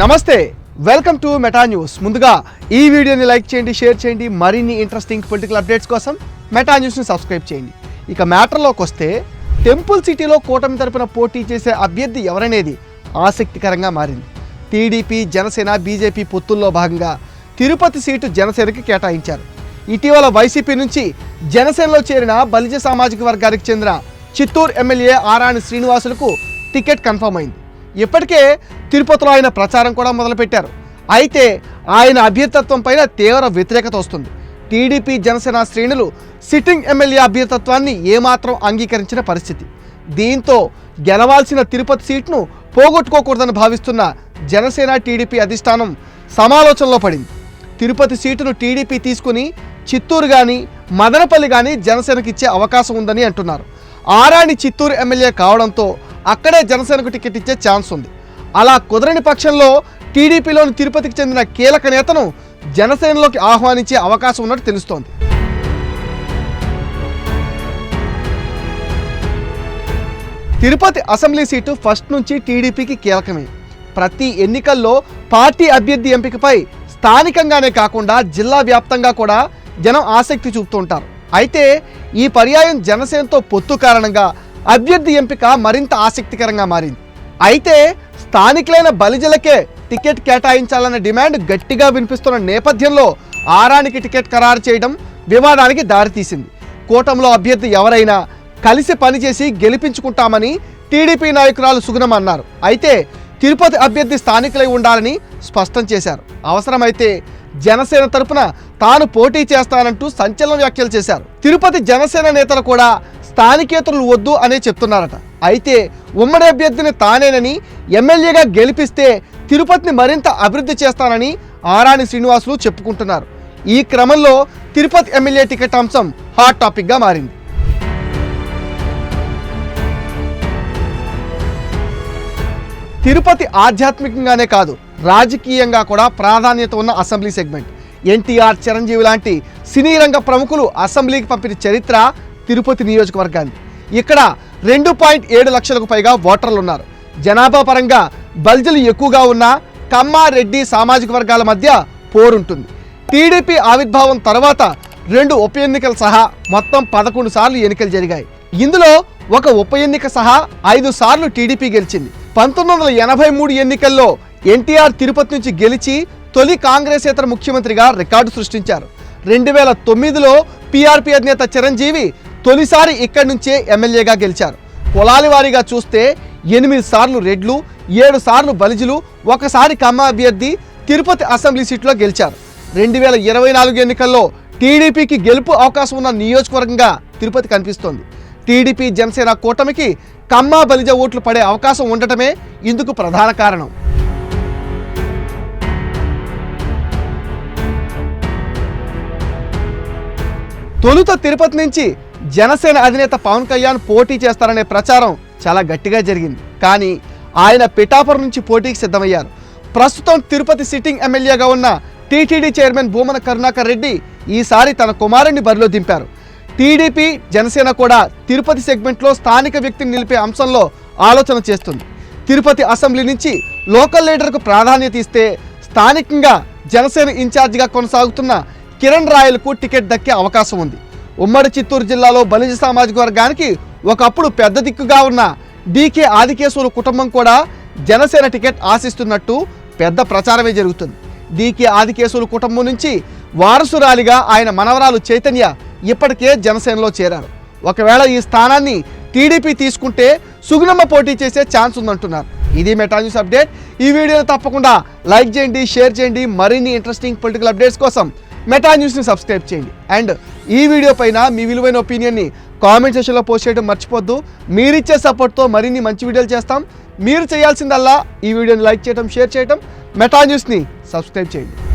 నమస్తే welcome to meta news. ముందుగా ఈ వీడియోని లైక్ చేయండి షేర్ చేయండి మరిన్ని ఇంట్రెస్టింగ్ పొలిటికల్ అప్డేట్స్ కోసం మెటా న్యూస్ని సబ్స్క్రైబ్ చేయండి. ఇక మ్యాటర్లోకి వస్తే టెంపుల్ సిటీలో కూటమి తరపున పోటీ చేసే అభ్యర్థి ఎవరనేది ఆసక్తికరంగా మారింది. టీడీపీ జనసేన బీజేపీ పొత్తుల్లో భాగంగా తిరుపతి సీటు జనసేనకి కేటాయించారు. ఇటీవల వైసీపీ నుంచి జనసేనలో చేరిన బలిజ సామాజిక వర్గానికి చెందిన చిత్తూరు ఎమ్మెల్యే ఆరాణి శ్రీనివాసులకు టికెట్ కన్ఫర్మ్ అయింది. ఇప్పటికే తిరుపతిలో ఆయన ప్రచారం కూడా మొదలుపెట్టారు. అయితే ఆయన అభ్యర్థత్వం పైన తీవ్ర వ్యతిరేకత వస్తుంది. టీడీపీ జనసేన శ్రేణులు సిట్టింగ్ ఎమ్మెల్యే అభ్యర్థత్వాన్ని ఏమాత్రం అంగీకరించిన పరిస్థితి. దీంతో గెలవాల్సిన తిరుపతి సీట్ను పోగొట్టుకోకూడదని భావిస్తున్న జనసేన టీడీపీ అధిష్టానం సమాలోచనలో పడింది. తిరుపతి సీటును టీడీపీ తీసుకుని చిత్తూరు కానీ మదనపల్లి కానీ జనసేనకి ఇచ్చే అవకాశం ఉందని అంటున్నారు. ఆరాణి చిత్తూరు ఎమ్మెల్యే కావడంతో అక్కడే జనసేనకు టికెట్ ఇచ్చే ఛాన్స్ ఉంది. అలా కుదరని పక్షంలో టీడీపీలోని తిరుపతికి చెందిన కీలక నేతను జనసేనలోకి ఆహ్వానించే అవకాశం ఉన్నట్టు తెలుస్తోంది. తిరుపతి అసెంబ్లీ సీటు ఫస్ట్ నుంచి టీడీపీకి కీలకమే. ప్రతి ఎన్నికల్లో పార్టీ అభ్యర్థి ఎంపికపై స్థానికంగానే కాకుండా జిల్లా వ్యాప్తంగా కూడా జనం ఆసక్తి చూపుతుంటారు అయితే ఈ పర్యాయం జనసేనతో పొత్తు కారణంగా అభ్యర్థి ఎంపిక మరింత ఆసక్తికరంగా మారింది. అయితే స్థానికులైన బలిజలకే టికెట్ కేటాయించాలన్న డిమాండ్ గట్టిగా వినిపిస్తున్న నేపథ్యంలో ఆరానికి టికెట్ ఖరారు చేయడం వివాదానికి దారితీసింది. కూటంలో అభ్యర్థి ఎవరైనా కలిసి పనిచేసి గెలిపించుకుంటామని టీడీపీ నాయకురాలు సుగుణం అన్నారు. అయితే తిరుపతి అభ్యర్థి స్థానికులై ఉండాలని స్పష్టం చేశారు. అవసరమైతే జనసేన తరపున తాను పోటీ చేస్తానంటూ సంచలన వ్యాఖ్యలు చేశారు. తిరుపతి జనసేన నేతలు కూడా స్థానికేతరులు వద్దు అనే చెప్తున్నారట. అయితే ఉమ్మడి అభ్యర్థిని తానేనని ఎమ్మెల్యేగా గెలిపిస్తే తిరుపతిని మరింత అభివృద్ధి చేస్తానని ఆరాణి శ్రీనివాసులు చెప్పుకుంటున్నారు. ఈ క్రమంలో తిరుపతి ఎమ్మెల్యే టికెట్ అంశం హాట్ టాపిక్గా మారింది. తిరుపతి ఆధ్యాత్మికంగానే కాదు రాజకీయంగా కూడా ప్రాధాన్యత ఉన్న అసెంబ్లీ సెగ్మెంట్. ఎన్టీఆర్ చిరంజీవి లాంటి సినీ రంగ ప్రముఖులు అసెంబ్లీకి పంపిన చరిత్ర తిరుపతి నియోజకవర్గాన్ని ఇక్కడ రెండు పాయింట్ ఏడు లక్షలకు పైగా ఓటర్లు ఉన్నారు జనాభా పరంగా బల్జలు ఎక్కువగా ఉన్న కమ్మారెడ్డి సామాజిక వర్గాల మధ్య పోరుంటుంది. టీడీపీ ఆవిర్భావం తర్వాత రెండు ఉప ఎన్నికలు సహా మొత్తం పదకొండు సార్లు ఎన్నికలు జరిగాయి. ఇందులో ఒక ఉప ఎన్నిక సహా ఐదు సార్లు టీడీపీ గెలిచింది. పంతొమ్మిది వందల ఎనభై మూడు ఎన్నికల్లో ఎన్టీఆర్ తిరుపతి నుంచి గెలిచి తొలి కాంగ్రెసేతర ముఖ్యమంత్రిగా రికార్డు సృష్టించారు. రెండు వేల తొమ్మిదిలో పీఆర్పీ అధినేత చిరంజీవి తొలిసారి ఇక్కడి నుంచే ఎమ్మెల్యేగా గెలిచారు. కులాల వారీగా చూస్తే ఎనిమిది సార్లు రెడ్లు ఏడు సార్లు బలిజులు ఒకసారి కమ్మ అభ్యర్థి తిరుపతి అసెంబ్లీ సీట్లో గెలిచారు. రెండు వేల ఇరవై నాలుగు ఎన్నికల్లో టీడీపీకి గెలుపు అవకాశం ఉన్న నియోజకవర్గంగా తిరుపతి కనిపిస్తోంది. టీడీపీ జనసేన కూటమికి కమ్మ బలిజ ఓట్లు పడే అవకాశం ఉండటమే ఇందుకు ప్రధాన కారణం. తొలుత తిరుపతి నుంచి జనసేన అధినేత పవన్ కళ్యాణ్ పోటీ చేస్తారనే ప్రచారం చాలా గట్టిగా జరిగింది. కానీ ఆయన పిఠాపురం నుంచి పోటీకి సిద్ధమయ్యారు. ప్రస్తుతం తిరుపతి సిట్టింగ్ ఎమ్మెల్యేగా ఉన్న టీటీడీ చైర్మన్ భూమన కరుణాకర్ రెడ్డి ఈసారి తన కుమారుణ్ణి బరిలో దింపారు. టీడీపీ జనసేన కూడా తిరుపతి సెగ్మెంట్లో స్థానిక వ్యక్తిని నిలిపే అంశంలో ఆలోచన చేస్తుంది. తిరుపతి అసెంబ్లీ నుంచి లోకల్ లీడర్కు ప్రాధాన్యత ఇస్తే స్థానికంగా జనసేన ఇన్ఛార్జిగా కొనసాగుతున్న కిరణ్ రాయలకు టికెట్ దక్కే అవకాశం ఉంది. ఉమ్మడి చిత్తూరు జిల్లాలో బలిజ సామాజిక వర్గానికి ఒకప్పుడు పెద్ద దిక్కుగా ఉన్న డీకే ఆదికేశ్వరు కుటుంబం కూడా జనసేన టికెట్ ఆశిస్తున్నట్టు పెద్ద ప్రచారమే జరుగుతుంది. డీకే ఆదికేశ్వరు కుటుంబం నుంచి వారసురాలిగా ఆయన మనవరాలు చైతన్య ఇప్పటికే జనసేనలో చేరారు. ఒకవేళ ఈ స్థానాన్ని టీడీపీ తీసుకుంటే సుగుణమ్మ పోటీ చేసే ఛాన్స్ ఉందంటున్నారు. ఇది మెటా న్యూస్ అప్డేట్. ఈ వీడియోని తప్పకుండా లైక్ చేయండి షేర్ చేయండి. మరిన్ని ఇంట్రెస్టింగ్ పొలిటికల్ అప్డేట్స్ కోసం మెటా న్యూస్ని సబ్స్క్రైబ్ చేయండి. అండ్ ఈ వీడియో పైన మీ విలువైన ఒపీనియన్ని కామెంట్ సెషన్లో పోస్ట్ చేయడం మర్చిపోద్దు. మీరిచ్చే సపోర్ట్తో మరిన్ని మంచి వీడియోలు చేస్తాం. మీరు చేయాల్సిందల్లా ఈ వీడియోని లైక్ చేయడం షేర్ చేయడం మెటా న్యూస్ని సబ్స్క్రైబ్ చేయండి.